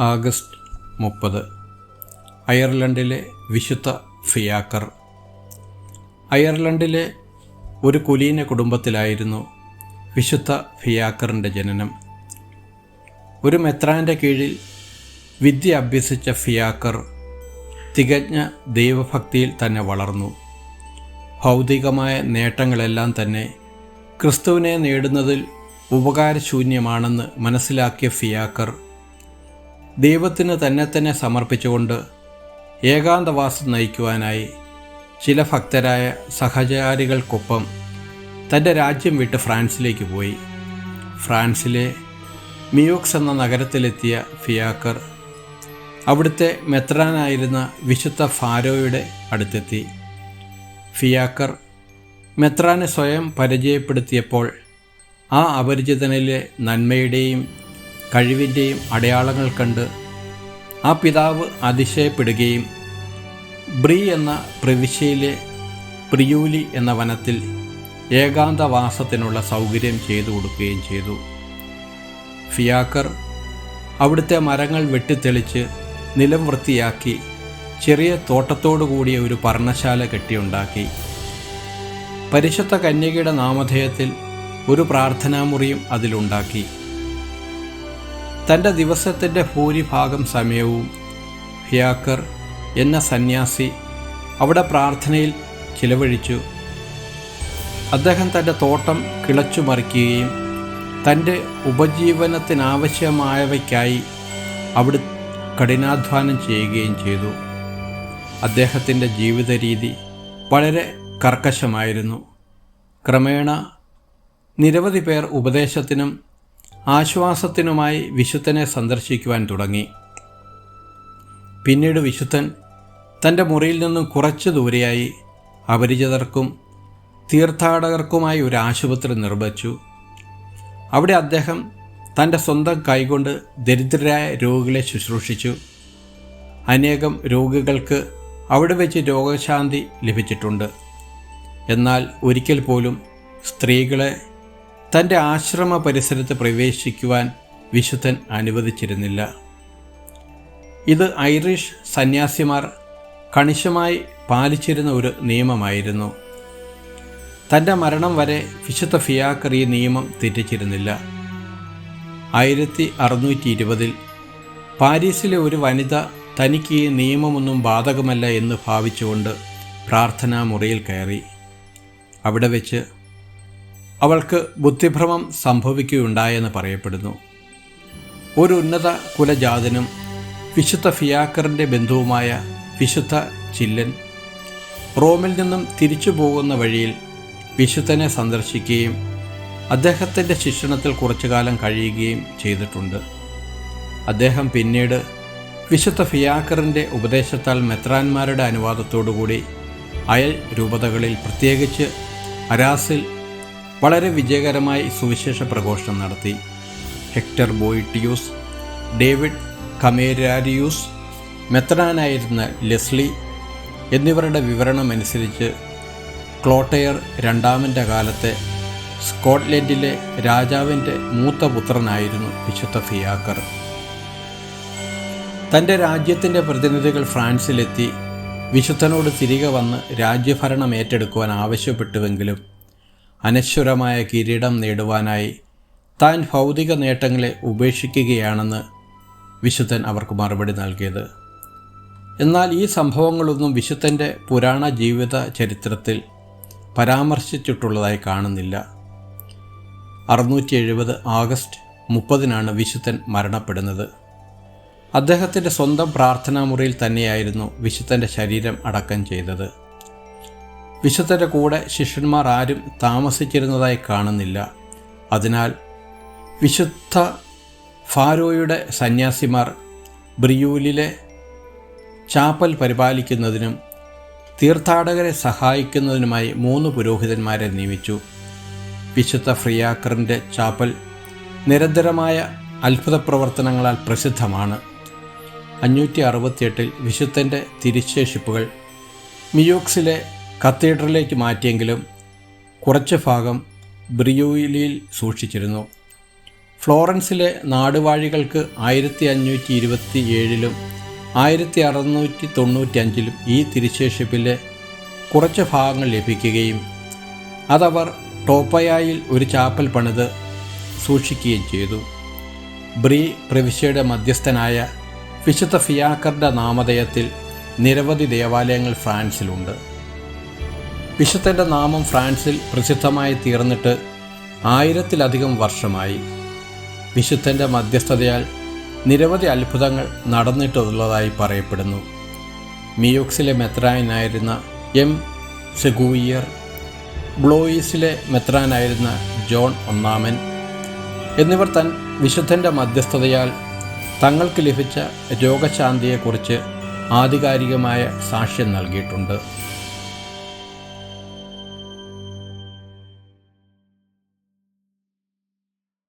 August മുപ്പത്. അയർലൻഡിലെ വിശുദ്ധ ഫിയാക്കർ. അയർലൻഡിലെ ഒരു കുലീന കുടുംബത്തിലായിരുന്നു വിശുദ്ധ ഫിയാക്കറിന്റെ ജനനം. ഒരു മെത്രാന്റെ കീഴിൽ വിദ്യ അഭ്യസിച്ച ഫിയാക്കർ തികഞ്ഞ ദൈവഭക്തിയിൽ തന്നെ വളർന്നു. ഭൗതികമായ നേട്ടങ്ങളെല്ലാം തന്നെ ക്രിസ്തുവിനെ നേടുന്നതിൽ ഉപകാരശൂന്യമാണെന്ന് മനസ്സിലാക്കിയ ഫിയാക്കർ ദൈവത്തിന് തന്നെ തന്നെ സമർപ്പിച്ചുകൊണ്ട് ഏകാന്തവാസം നയിക്കുവാനായി ചില ഭക്തരായ സഹചാരികൾക്കൊപ്പം തന്റെ രാജ്യം വിട്ട് ഫ്രാൻസിലേക്ക് പോയി. ഫ്രാൻസിലെ മിയോക്സ് എന്ന നഗരത്തിലെത്തിയ ഫിയാക്കർ അവിടുത്തെ മെത്രാനായിരുന്ന വിശുദ്ധ ഫാരോയുടെ അടുത്തെത്തി. ഫിയാക്കർ മെത്രാനെ സ്വയം പരിചയപ്പെടുത്തിയപ്പോൾ ആ അപരിചിതനിലെ നന്മയുടെയും കഴിവിന്റെയും അടയാളങ്ങൾ കണ്ട് ആ പിതാവ് അതിശയപ്പെടുകയും ബ്രി എന്ന പ്രവിശ്യയിലെ പ്രിയൂലി എന്ന വനത്തിൽ ഏകാന്തവാസത്തിനുള്ള സൗകര്യം ചെയ്തു കൊടുക്കുകയും ചെയ്തു. ഫിയാക്കർ അവിടുത്തെ മരങ്ങൾ വെട്ടിത്തെളിച്ച് നിലം വൃത്തിയാക്കി ചെറിയ തോട്ടത്തോടു കൂടിയ ഒരു പർണശാല കെട്ടിയുണ്ടാക്കി. പരിശുദ്ധ കന്യകയുടെ നാമധേയത്തിൽ ഒരു പ്രാർത്ഥനാമുറിയും അതിലുണ്ടാക്കി. തന്റെ ദിവസത്തിന്റെ ഭൂരിഭാഗം സമയവും ഹിയാക്കർ എന്ന സന്യാസി അവിടെ പ്രാർത്ഥനയിൽ ചിലവഴിച്ചു. അദ്ദേഹം തന്റെ തോട്ടം കിളച്ചു മറിക്കുകയും തന്റെ ഉപജീവനത്തിനാവശ്യമായവയ്ക്കായി അവിടെ കഠിനാധ്വാനം ചെയ്യുകയും ചെയ്തു. അദ്ദേഹത്തിന്റെ ജീവിത രീതി വളരെ കർക്കശമായിരുന്നു. ക്രമേണ നിരവധി പേർ ഉപദേശത്തിനും ആശ്വാസത്തിനുമായി വിശുദ്ധനെ സന്ദർശിക്കുവാൻ തുടങ്ങി. പിന്നീട് വിശുദ്ധൻ തന്റെ മുറിയിൽ നിന്നും കുറച്ചു ദൂരെയായി അപരിചിതർക്കും തീർത്ഥാടകർക്കുമായി ഒരു ആശുപത്രി നിർമ്മിച്ചു. അവിടെ അദ്ദേഹം തന്റെ സ്വന്തം കൈകൊണ്ട് ദരിദ്രരായ രോഗികളെ ശുശ്രൂഷിച്ചു. അനേകം രോഗികൾക്ക് അവിടെ വെച്ച് രോഗശാന്തി ലഭിച്ചിട്ടുണ്ട്. എന്നാൽ ഒരിക്കൽ പോലും സ്ത്രീകളെ തന്റെ ആശ്രമ പരിസരത്ത് പ്രവേശിക്കുവാൻ വിശുദ്ധൻ അനുവദിച്ചിരുന്നില്ല. ഇത് ഐറിഷ് സന്യാസിമാർ കണിശമായി പാലിച്ചിരുന്ന ഒരു നിയമമായിരുന്നു. തന്റെ മരണം വരെ വിശുദ്ധ ഫിയാക്കർ ഈ നിയമം തെറ്റിച്ചിരുന്നില്ല. ആയിരത്തി അറുന്നൂറ്റി ഇരുപതിൽ പാരീസിലെ ഒരു വനിത തനിക്ക് ഈ നിയമമൊന്നും ബാധകമല്ല എന്ന് ഭാവിച്ചുകൊണ്ട് പ്രാർത്ഥനാ മുറിയിൽ കയറി. അവിടെ വെച്ച് അവൾക്ക് ബുദ്ധിഭ്രമം സംഭവിക്കുകയുണ്ടായെന്ന് പറയപ്പെടുന്നു. ഒരു ഉന്നത കുലജാതനും വിശുദ്ധ ഫിയാക്കറിന്റെ ബന്ധുവുമായ വിശുദ്ധ ചില്ലൻ റോമിൽ നിന്നും തിരിച്ചു പോകുന്ന വഴിയിൽ വിശുദ്ധനെ സന്ദർശിക്കുകയും അദ്ദേഹത്തിന്റെ ശിക്ഷണത്തിൽ കുറച്ചു കാലം കഴിയുകയും ചെയ്തിട്ടുണ്ട്. അദ്ദേഹം പിന്നീട് വിശുദ്ധ ഫിയാക്കറിന്റെ ഉപദേശത്താൽ മെത്രാന്മാരുടെ അനുവാദത്തോടുകൂടി അയൽ രൂപതകളിൽ പ്രത്യേകിച്ച് അരാസിൽ വളരെ വിജയകരമായി സുവിശേഷ പ്രഘോഷണം നടത്തി. ഹെക്ടർ ബോയിട്ടിയൂസ് ഡേവിഡ് കമേരാരിയൂസ് മെത്രാനായിരുന്ന ലെസ്ലി എന്നിവരുടെ വിവരണമനുസരിച്ച് ക്ലോട്ടയർ രണ്ടാമന്റെ കാലത്തെ സ്കോട്ട്ലൻഡിലെ രാജാവിന്റെ മൂത്ത പുത്രനായിരുന്നു വിശുദ്ധ ഫിയാക്കർ. തന്റെ രാജ്യത്തിന്റെ പ്രതിനിധികൾ ഫ്രാൻസിലെത്തി വിശുദ്ധനോട് തിരികെ വന്ന് രാജ്യഭരണം ഏറ്റെടുക്കുവാൻ ആവശ്യപ്പെട്ടുവെങ്കിലും അനശ്വരമായ കിരീടം നേടുവാനായി താൻ ഭൗതിക നേട്ടങ്ങളെ ഉപേക്ഷിക്കുകയാണെന്ന് വിശുദ്ധൻ അവർക്ക് മറുപടി നൽകിയത്. എന്നാൽ ഈ സംഭവങ്ങളൊന്നും വിശുദ്ധന്റെ പുരാണ ജീവിത ചരിത്രത്തിൽ പരാമർശിച്ചിട്ടുള്ളതായി കാണുന്നില്ല. അറുന്നൂറ്റി എഴുപത് ആഗസ്റ്റ് മുപ്പതിനാണ് വിശുദ്ധൻ മരണപ്പെടുന്നത്. അദ്ദേഹത്തിന്റെ സ്വന്തം പ്രാർത്ഥനാ മുറിയിൽ തന്നെയായിരുന്നു വിശുദ്ധന്റെ ശരീരം അടക്കം ചെയ്തത്. വിശുദ്ധന്റെ കൂടെ ശിഷ്യന്മാർ ആരും താമസിച്ചിരുന്നതായി കാണുന്നില്ല. അതിനാൽ വിശുദ്ധ ഫാരോയുടെ സന്യാസിമാർ ബ്രിയൂലിലെ ചാപ്പൽ പരിപാലിക്കുന്നതിനും തീർത്ഥാടകരെ സഹായിക്കുന്നതിനുമായി മൂന്ന് പുരോഹിതന്മാരെ നിയമിച്ചു. വിശുദ്ധ ഫ്രിയാക്കറിന്റെ ചാപ്പൽ നിരന്തരമായ അത്ഭുത പ്രവർത്തനങ്ങളാൽ പ്രസിദ്ധമാണ്. അഞ്ഞൂറ്റി അറുപത്തിയെട്ടിൽ വിശുദ്ധന്റെ തിരിശേഷിപ്പുകൾ മിയോക്സിലെ കത്തീഡ്രലിലേക്ക് മാറ്റിയെങ്കിലും കുറച്ച് ഭാഗം ബ്രിയൂലിയിൽ സൂക്ഷിച്ചിരുന്നു. ഫ്ലോറൻസിലെ നാടുവാഴികൾക്ക് ആയിരത്തി അഞ്ഞൂറ്റി ഇരുപത്തി ഏഴിലും ആയിരത്തി അറുന്നൂറ്റി തൊണ്ണൂറ്റി അഞ്ചിലും ഈ തിരിശേഷിപ്പിലെ കുറച്ച് ഭാഗങ്ങൾ ലഭിക്കുകയും അതവർ ടോപ്പയായിൽ ഒരു ചാപ്പൽ പണിത് സൂക്ഷിക്കുകയും ചെയ്തു. ബ്രീ പ്രവിശ്യയുടെ മധ്യസ്ഥനായ വിശുദ്ധ ഫിയാക്കറുടെ നാമധേയത്തിൽ നിരവധി ദേവാലയങ്ങൾ ഫ്രാൻസിലുണ്ട്. വിശുദ്ധന്റെ നാമം ഫ്രാൻസിൽ പ്രസിദ്ധമായി തീർന്നിട്ട് ആയിരത്തിലധികം വർഷമായി. വിശുദ്ധന്റെ മധ്യസ്ഥതയാൽ നിരവധി അത്ഭുതങ്ങൾ നടന്നിട്ടുള്ളതായി പറയപ്പെടുന്നു. മിയോക്സിലെ മെത്രാനായിരുന്ന എം. സെഗൂയിയർ ബ്ലോയിസിലെ മെത്രാനായിരുന്ന ജോൺ ഒന്നാമൻ എന്നിവർ തൻ വിശുദ്ധന്റെ മധ്യസ്ഥതയാൽ തങ്ങൾക്ക് ലഭിച്ച രോഗശാന്തിയെക്കുറിച്ച് ആധികാരികമായ സാക്ഷ്യം നൽകിയിട്ടുണ്ട്.